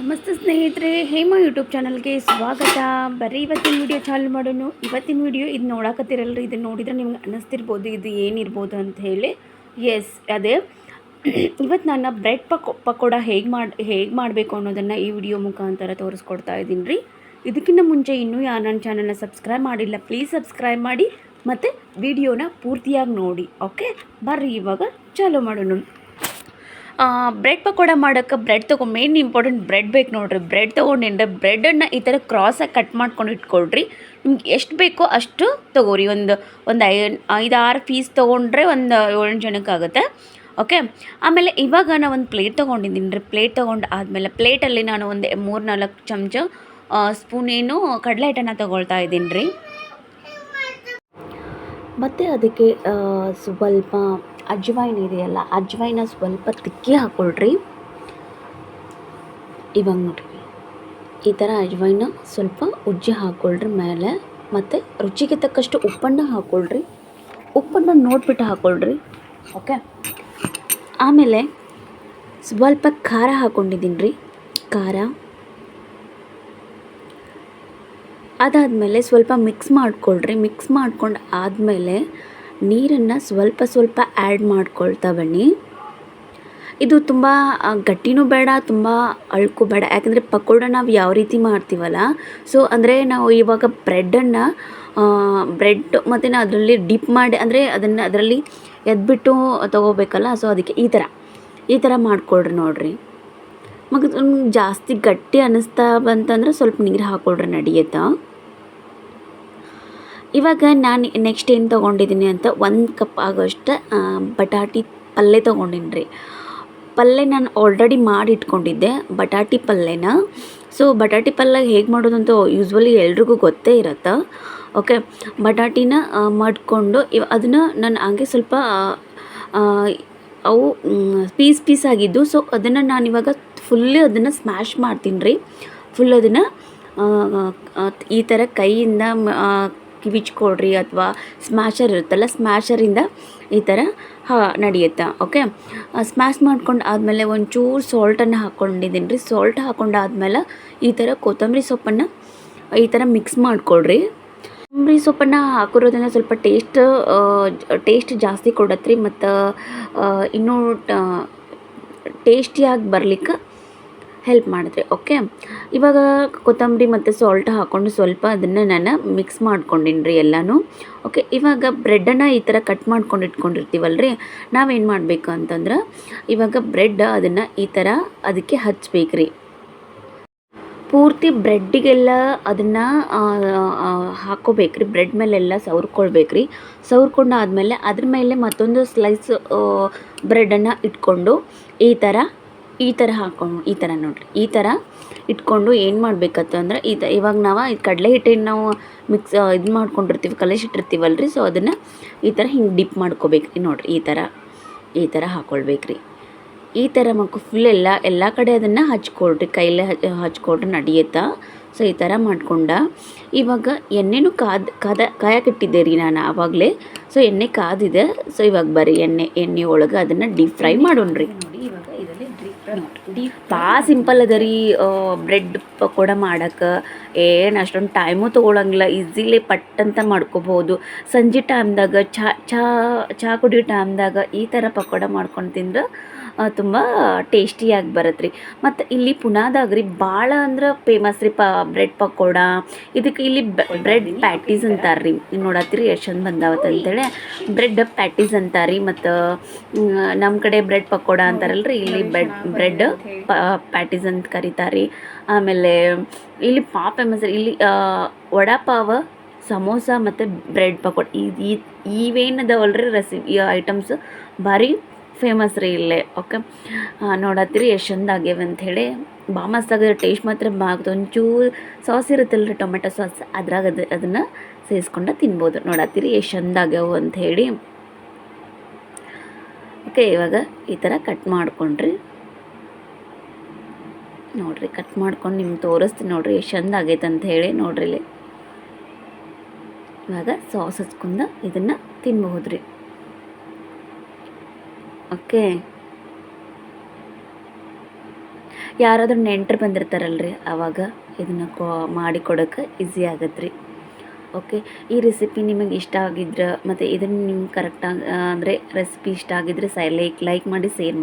ನಮಸ್ತೆ ಸ್ನೇಹಿತರೆ, ಹೇಮ ಯೂಟ್ಯೂಬ್ ಚಾನಲ್ಗೆ ಸ್ವಾಗತ. ಬರೀ ಇವತ್ತಿನ ವಿಡಿಯೋ ಚಾಲು ಮಾಡೋಣ. ಇವತ್ತಿನ ವಿಡಿಯೋ ಇದು ನೋಡಕತ್ತಿರಲ್ರಿ ಇದನ್ನು ನೋಡಿದ್ರೆ ನಿಮ್ಗೆ ಅನ್ನಿಸ್ತಿರ್ಬೋದು ಇದು ಏನಿರ್ಬೋದು ಅಂತ ಹೇಳಿ. ಎಸ್ ಅದೇ. ಇವತ್ತು ನಾನು ಬ್ರೆಡ್ ಪಕೋ, ಪಕೋಡ ಹೇಗೆ ಮಾಡಿ, ಹೇಗೆ ಮಾಡಬೇಕು ಅನ್ನೋದನ್ನು ಈ ವಿಡಿಯೋ ಮುಖಾಂತರ ತೋರಿಸ್ಕೊಡ್ತಾ ಇದ್ದೀನಿ ರೀ ಇದಕ್ಕಿಂತ ಮುಂಚೆ ಇನ್ನೂ ಯಾರು ನನ್ನ ಚಾನಲ್ನ ಸಬ್ಸ್ಕ್ರೈಬ್ ಮಾಡಿಲ್ಲ, ಪ್ಲೀಸ್ ಸಬ್ಸ್ಕ್ರೈಬ್ ಮಾಡಿ ಮತ್ತು ವಿಡಿಯೋನ ಪೂರ್ತಿಯಾಗಿ ನೋಡಿ, ಓಕೆ? ಬರ್ರಿ, ಇವಾಗ ಚಾಲು ಮಾಡೋಣ. ಬ್ರೆಡ್ ಪಕೋಡ ಮಾಡೋಕ್ಕೆ ಬ್ರೆಡ್ ತೊಗೊ ಮೇನ್ ಇಂಪಾರ್ಟೆಂಟ್ ಬ್ರೆಡ್ ಬೇಕು ನೋಡಿರಿ. ಬ್ರೆಡ್ ತೊಗೊಂಡಿಂದ ಬ್ರೆಡನ್ನು ಈ ಥರ ಕ್ರಾಸಾಗಿ ಕಟ್ ಮಾಡ್ಕೊಂಡು ಇಟ್ಕೊಳ್ರಿ. ನಿಮ್ಗೆ ಎಷ್ಟು ಬೇಕೋ ಅಷ್ಟು ತೊಗೋರಿ. ಒಂದು ಒಂದು ಐ ಐದು ಆರು ಪೀಸ್ ತೊಗೊಂಡ್ರೆ ಒಂದು ಏಳೆಂಟು ಜನಕ್ಕೆ ಆಗುತ್ತೆ. ಓಕೆ ಆಮೇಲೆ ಇವಾಗ ನಾನು ಒಂದು ಪ್ಲೇಟ್ ತೊಗೊಂಡಿದ್ದೀನಿ ರೀ. ಪ್ಲೇಟ್ ತೊಗೊಂಡು ಆದಮೇಲೆ ಪ್ಲೇಟಲ್ಲಿ ನಾನು ಒಂದು ಮೂರು ನಾಲ್ಕು ಚಮಚ ಸ್ಪೂನ್ ಏನು, ಕಡಲೆ ಹಿಟ್ಟನ್ನು ತೊಗೊಳ್ತಾ ಇದ್ದೀನಿ ರೀ. ಮತ್ತು ಅದಕ್ಕೆ ಸ್ವಲ್ಪ ಅಜ್ವೈನ್ ಇದೆಯಲ್ಲ ಅಜ್ವೈನ ಸ್ವಲ್ಪ ತಿಕ್ಕಿ ಹಾಕ್ಕೊಳ್ರಿ ಇವಾಗ ನೋಡ್ರಿ. ಈ ಥರ ಅಜ್ವೈನ ಸ್ವಲ್ಪ ಉಜ್ಜಿ ಹಾಕ್ಕೊಳ್ರಿ ಮೇಲೆ, ಮತ್ತು ರುಚಿಗೆ ತಕ್ಕಷ್ಟು ಉಪ್ಪನ್ನು ಹಾಕ್ಕೊಳ್ರಿ ಉಪ್ಪನ್ನು ನೋಡ್ಬಿಟ್ಟು ಹಾಕ್ಕೊಳ್ರಿ ಓಕೆ? ಆಮೇಲೆ ಸ್ವಲ್ಪ ಖಾರ ಹಾಕ್ಕೊಂಡಿದ್ದೀನಿ ರೀ, ಖಾರ. ಅದಾದಮೇಲೆ ಸ್ವಲ್ಪ ಮಿಕ್ಸ್ ಮಾಡ್ಕೊಳ್ರಿ. ಮಿಕ್ಸ್ ಮಾಡ್ಕೊಂಡು ಆದಮೇಲೆ ನೀರನ್ನು ಸ್ವಲ್ಪ ಸ್ವಲ್ಪ ಆ್ಯಡ್ ಮಾಡ್ಕೊಳ್ತಾ ಬನ್ನಿ ಇದು ತುಂಬ ಗಟ್ಟಿನೂ ಬೇಡ, ತುಂಬ ಅಳ್ಕು ಬೇಡ. ಯಾಕಂದರೆ ಪಕೋಡ ನಾವು ಯಾವ ರೀತಿ ಮಾಡ್ತೀವಲ್ಲ ಸೊ ಅಂದರೆ ನಾವು ಇವಾಗ ಬ್ರೆಡ್ಡನ್ನು ಬ್ರೆಡ್ ಮತ್ತು ನಾವು ಅದರಲ್ಲಿ ಡಿಪ್ ಮಾಡಿ, ಅಂದರೆ ಅದನ್ನು ಅದರಲ್ಲಿ ಎದ್ಬಿಟ್ಟು ತೊಗೋಬೇಕಲ್ಲ ಸೊ ಅದಕ್ಕೆ ಈ ಥರ ಈ ಥರ ಮಾಡ್ಕೊಳ್ರಿ ನೋಡಿರಿ. ಮಗ ಜಾಸ್ತಿ ಗಟ್ಟಿ ಅನ್ನಿಸ್ತಾ ಬಂತಂದ್ರೆ ಸ್ವಲ್ಪ ನೀರು ಹಾಕ್ಕೊಳ್ರಿ ನಡೆಯುತ್ತಾ. ಇವಾಗ ನಾನು ನೆಕ್ಸ್ಟ್ ಏನು ತೊಗೊಂಡಿದ್ದೀನಿ ಅಂತ ಒಂದು ಕಪ್ ಆಗೋಷ್ಟು ಬಟಾಟಿ ಪಲ್ಯ ತೊಗೊಂಡಿನಿ ರೀ ಪಲ್ಯ ನಾನು ಆಲ್ರೆಡಿ ಮಾಡಿ ಇಟ್ಕೊಂಡಿದ್ದೆ ಬಟಾಟಿ ಪಲ್ಯನ ಸೊ ಬಟಾಟಿ ಪಲ್ಯ ಹೇಗೆ ಮಾಡೋದು ಅಂತ ಯೂಸ್ವಲಿ ಎಲ್ರಿಗೂ ಗೊತ್ತೇ ಇರತ್ತೆ. ಓಕೆ ಬಟಾಟಿನ ಮಾಡಿಕೊಂಡು ಇವ ಅದನ್ನು ನಾನು ಹಂಗೆ ಸ್ವಲ್ಪ ಅವು ಪೀಸ್ ಪೀಸ್ ಆಗಿದ್ದು ಸೊ ಅದನ್ನು ನಾನು ಇವಾಗ ಫುಲ್ಲು ಅದನ್ನು ಸ್ಮ್ಯಾಶ್ ಮಾಡ್ತೀನಿ ರೀ ಫುಲ್ ಅದನ್ನು ಈ ಥರ ಕೈಯಿಂದ ಮ- ಕೊಡ್ರಿ ಅಥವಾ ಸ್ಮ್ಯಾಶರ್ ಇರುತ್ತಲ್ಲ ಸ್ಮ್ಯಾಶರಿಂದ ಈ ಥರ, ಹಾ, ನಡೆಯುತ್ತೆ ಓಕೆ ಸ್ಮ್ಯಾಶ್ ಮಾಡ್ಕೊಂಡು ಆದಮೇಲೆ ಒಂಚೂರು ಸಾಲ್ಟನ್ನು ಹಾಕ್ಕೊಂಡಿದ್ದೀನಿ ರೀ ಸಾಲ್ಟ್ ಹಾಕ್ಕೊಂಡಾದ್ಮೇಲೆ ಈ ಥರ ಕೊತ್ತಂಬರಿ ಸೊಪ್ಪನ್ನು ಈ ಥರ ಮಿಕ್ಸ್ ಮಾಡ್ಕೊಳ್ರಿ. ಕೊತ್ತಂಬರಿ ಸೊಪ್ಪನ್ನು ಹಾಕಿರೋದ್ರಿಂದ ಸ್ವಲ್ಪ ಟೇಸ್ಟ್ ಟೇಸ್ಟ್ ಜಾಸ್ತಿ ಕೊಡತ್ರಿ ಮತ್ತು ಇನ್ನೂ ಟೇಸ್ಟಿಯಾಗಿ ಬರ್ಲಿಕ್ಕೆ ಹೆಲ್ಪ್ ಮಾಡಿದ್ರೆ ಓಕೆ ಇವಾಗ ಕೊತ್ತಂಬರಿ ಮತ್ತು ಸಾಲ್ಟ್ ಹಾಕ್ಕೊಂಡು ಸ್ವಲ್ಪ ಅದನ್ನು ನಾನು ಮಿಕ್ಸ್ ಮಾಡ್ಕೊಂಡಿನಿ ರೀ ಎಲ್ಲನೂ ಓಕೆ ಇವಾಗ ಬ್ರೆಡ್ಡನ್ನು ಈ ಥರ ಕಟ್ ಮಾಡ್ಕೊಂಡು ಇಟ್ಕೊಂಡಿರ್ತೀವಲ್ಲ ರೀ ನಾವೇನು ಮಾಡಬೇಕು ಅಂತಂದ್ರೆ, ಇವಾಗ ಬ್ರೆಡ್ ಅದನ್ನು ಈ ಥರ ಅದಕ್ಕೆ ಹಚ್ಚಬೇಕು ರೀ ಪೂರ್ತಿ ಬ್ರೆಡ್ಡಿಗೆಲ್ಲ ಅದನ್ನು ಹಾಕ್ಕೋಬೇಕು ರೀ ಬ್ರೆಡ್ ಮೇಲೆಲ್ಲ ಸವ್ರ್ಕೊಳ್ಬೇಕು ರೀ ಸವ್ರ್ಕೊಂಡು ಆದಮೇಲೆ ಅದ್ರ ಮೇಲೆ ಮತ್ತೊಂದು ಸ್ಲೈಸ್ ಬ್ರೆಡನ್ನು ಇಟ್ಕೊಂಡು ಈ ಥರ ಈ ಥರ ಹಾಕೊಂಡು ಈ ಥರ ನೋಡಿರಿ. ಈ ಥರ ಇಟ್ಕೊಂಡು ಏನು ಮಾಡಬೇಕತ್ತು ಅಂದ್ರೆ ಈ ತ ಇವಾಗ ನಾವು ಈ ಕಡಲೆ ಹಿಟ್ಟಿನ ನಾವು ಮಿಕ್ಸ್ ಇದು ಮಾಡ್ಕೊಂಡಿರ್ತೀವಿ ಕಲಸಿಟ್ಟಿರ್ತೀವಲ್ಲ ರೀ ಸೊ ಅದನ್ನು ಈ ಥರ ಹಿಂಗೆ ಡಿಪ್ ಮಾಡ್ಕೋಬೇಕು ರೀ ನೋಡಿರಿ. ಈ ಥರ ಈ ಥರ ಹಾಕ್ಕೊಳ್ಬೇಕು ರೀ ಈ ಥರ ಮಕ್ಕು ಫುಲ್ ಎಲ್ಲ ಎಲ್ಲ ಕಡೆ ಅದನ್ನು ಹಚ್ಕೊಳ್ರಿ. ಕೈಲೇ ಹಚ್ ಹಚ್ಕೊಳ್ರಿ ನಡೆಯುತ್ತಾ. ಸೊ ಈ ಥರ ಮಾಡಿಕೊಂಡ ಇವಾಗ ಎಣ್ಣೆನೂ ಕಾದ ಕಾದ ಕಾಯಕ್ಕಿಟ್ಟಿದ್ದೆ ರೀ ನಾನು ಆವಾಗಲೇ ಸೊ ಎಣ್ಣೆ ಕಾದಿದೆ. ಸೊ ಇವಾಗ ಬರೀ ಎಣ್ಣೆ ಎಣ್ಣೆ ಒಳಗೆ ಅದನ್ನು ಡೀಪ್ ಫ್ರೈ ಮಾಡೋಣ ರೀ ನೋಡಿ ಇವಾಗ. ಇದರಲ್ಲಿ ಡೀಪ್ ಭಾಳ ಸಿಂಪಲ್ ಅದ ರೀ ಬ್ರೆಡ್ ಪಕೋಡ ಮಾಡಕ್ಕೆ ಏನು ಅಷ್ಟೊಂದು ಟೈಮು ತೊಗೊಳಂಗಿಲ್ಲ. ಈಸಿಲಿ ಪಟ್ ಅಂತ ಮಾಡ್ಕೋಬೋದು. ಸಂಜೆ ಟೈಮ್ದಾಗ ಚಹಾ ಚಹಾ ಚಹಾ ಕುಡಿಯೋ ಟೈಮ್ದಾಗ ಈ ಥರ ಪಕೋಡ ಮಾಡ್ಕೊಂಡು ತಿಂದ್ರೆ ತುಂಬ ಟೇಸ್ಟಿಯಾಗಿ ಬರುತ್ತೆ ರೀ ಮತ್ತು ಇಲ್ಲಿ ಪುನಾದಾಗ ರೀ ಭಾಳ ಅಂದ್ರೆ ಫೇಮಸ್ ರೀ ಪ ಬ್ರೆಡ್ ಪಕೋಡ. ಇದಕ್ಕೆ ಇಲ್ಲಿ ಬ್ರೆಡ್ ಪ್ಯಾಟೀಸ್ ಅಂತಾರೆ ರೀ. ನೋಡತ್ತೀರಿ, ಎಷ್ಟು ಚಂದ ಬಂದಾವತ್ತ ಅಂತೇಳಿ. ಬ್ರೆಡ್ ಪ್ಯಾಟೀಸ್ ಅಂತಾರೆ ರೀ. ಮತ್ತು ನಮ್ಮ ಕಡೆ ಬ್ರೆಡ್ ಪಕೋಡ ಅಂತಾರಲ್ಲ ರೀ ಇಲ್ಲಿ ಬ್ರೆಡ್ ಬ್ರೆಡ್ ಪ್ಯಾಟೀಸ್ ಅಂತ ಕರೀತಾರೆ ಆಮೇಲೆ ಇಲ್ಲಿ ಪಾ ಫೇಮಸ್ ಇಲ್ಲಿ ವಡಾಪಾವ ಸಮೋಸ ಮತ್ತು ಬ್ರೆಡ್ ಪಕೋಡ ಇದು ಇವೇನದವಲ್ಲ ರೀ ರೆಸಿಪಿ ಐಟಮ್ಸ್ ಭಾರಿ ಫೇಮಸ್ ರೀ ಇಲ್ಲೇ ಓಕೆ ನೋಡತ್ತೀರಿ ಎಷ್ಟು ಚಂದ ಆಗ್ಯಾವ ಅಂಥೇಳಿ ಭಾಳ ಮಸ್ತ್ ಆಗಿದೆ ಟೇಸ್ಟ್ ಮಾತ್ರ ಬಾಗ್ದು ಒಂಚೂರು ಸಾಸ್ ಇರುತ್ತಲ್ಲ ರೀ ಟೊಮೆಟೊ ಸಾಸ್ ಅದ್ರಾಗ ಅದು, ಅದನ್ನು ಸೇರಿಸ್ಕೊಂಡು ತಿನ್ಬೋದು. ನೋಡತ್ತೀರಿ ಎಷ್ಟು ಚಂದ ಆಗ್ಯಾವು ಅಂಥೇಳಿ ಓಕೆ ಇವಾಗ ಈ ಥರ ಕಟ್ ಮಾಡ್ಕೊಂಡ್ರಿ. ನೋಡ್ರಿ ಕಟ್ ಮಾಡ್ಕೊಂಡು ನಿಮ್ಗೆ ತೋರಿಸ್ತೀನಿ ನೋಡ್ರಿ, ಎಷ್ಟು ಚಂದ ಆಗೈತೆ ಅಂತ ಹೇಳಿ ನೋಡ್ರಿ ಇಲ್ಲಿ. ಇವಾಗ ಸಾಸ್ ಹಚ್ಕೊಂಡು ಇದನ್ನು ತಿನ್ಬಹುದು ರೀ ಓಕೆ. ಯಾರಾದರೂ ನೆಂಟರು ಬಂದಿರ್ತಾರಲ್ರಿ ಆವಾಗ ಇದನ್ನು ಕೊ, ಮಾಡಿ ಕೊಡೋಕ್ಕೆ ಈಸಿ ಆಗತ್ತೆ ರೀ ಓಕೆ, ಈ ರೆಸಿಪಿ ನಿಮಗೆ ಇಷ್ಟ ಆಗಿದ್ರೆ, ಮತ್ತು ಇದನ್ನು ನಿಮ್ಗೆ ಕರೆಕ್ಟಾಗಿ ಅಂದರೆ ರೆಸಿಪಿ ಇಷ್ಟ ಆಗಿದ್ರೆ ಸೈ ಲೈಕ್ ಲೈಕ್ ಮಾಡಿ ಶೇರ್ ಮಾಡಿ.